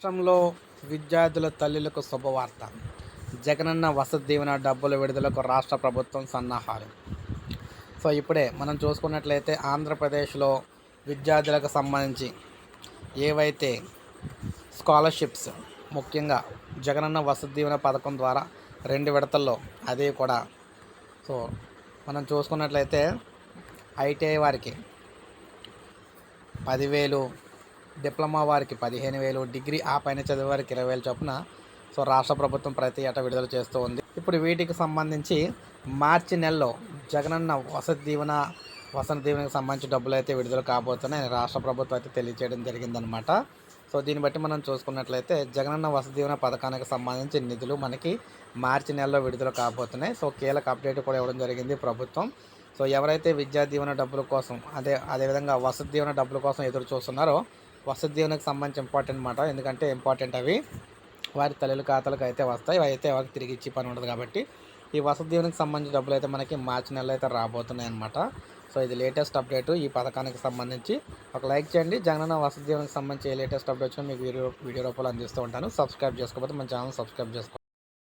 రాష్ట్రంలో విద్యార్థుల తల్లులకు శుభవార్త. జగనన్న వసతి దీవెన డబ్బుల విడుదలకు రాష్ట్ర ప్రభుత్వం సన్నాహాలు సో ఇప్పుడే మనం చూసుకున్నట్లయితే ఆంధ్రప్రదేశ్లో విద్యార్థులకు సంబంధించి ఏవైతే స్కాలర్షిప్స్ ముఖ్యంగా జగనన్న వసతి దీవెన పథకం ద్వారా రెండు విడతల్లో అదే కూడా. సో మనం చూసుకున్నట్లయితే ఐటీఐ వారికి పదివేలు డిప్లొమా వారికి పదిహేను వేలు డిగ్రీ ఆ పైన చదివే వారికి ఇరవై వేలు చొప్పున. సో రాష్ట్ర ప్రభుత్వం ప్రతి ఏటా విడుదల చేస్తూ ఉంది. ఇప్పుడు వీటికి సంబంధించి మార్చి నెలలో జగనన్న వసతి దీవెన వసతి దీవెనకు సంబంధించి డబ్బులు అయితే విడుదల కాబోతున్నాయి రాష్ట్ర ప్రభుత్వం అయితే తెలియజేయడం జరిగిందనమాట సో దీన్ని బట్టి మనం చూసుకున్నట్లయితే జగనన్న వసతి దీవెన పథకానికి సంబంధించి నిధులు మనకి మార్చి నెలలో విడుదల కాబోతున్నాయి. సో కీలక అప్డేట్ కూడా ఇవ్వడం జరిగింది ప్రభుత్వం. సో ఎవరైతే విద్యా దీవెన డబ్బుల కోసం అదే అదేవిధంగా వసతి దీవెన డబ్బుల కోసం ఎదురు చూస్తున్నారో వసతి సంబంధించి ఇంపార్టెంట్ మాట ఎందుకంటే ఇంపార్టెంట్ అవి. వారి తల్లుల ఖాతాలకు అయితే వస్తాయి. అవి అయితే వారికి తిరిగి ఇచ్చి పని ఉండదు కాబట్టి ఈ వసతి దీవెనకి సంబంధించిన డబ్బులు అయితే మనకి మార్చి నెలలో అయితే రాబోతున్నాయి అనమాట సో ఇది లేటెస్ట్ అప్డేట్ ఈ పథకానికి సంబంధించి. ఒక లైక్ చేయండి. జగనన్న వసతి దీవెనకి సంబంధించి ఏ లేటెస్ట్ అప్డేట్స్ మీకు వీడియో వీడియో రూపంలో అందిస్తూ ఉంటాను. సబ్స్క్రైబ్ చేసుకోకపోతే మన ఛానల్ సబ్స్క్రైబ్ చేసుకోండి.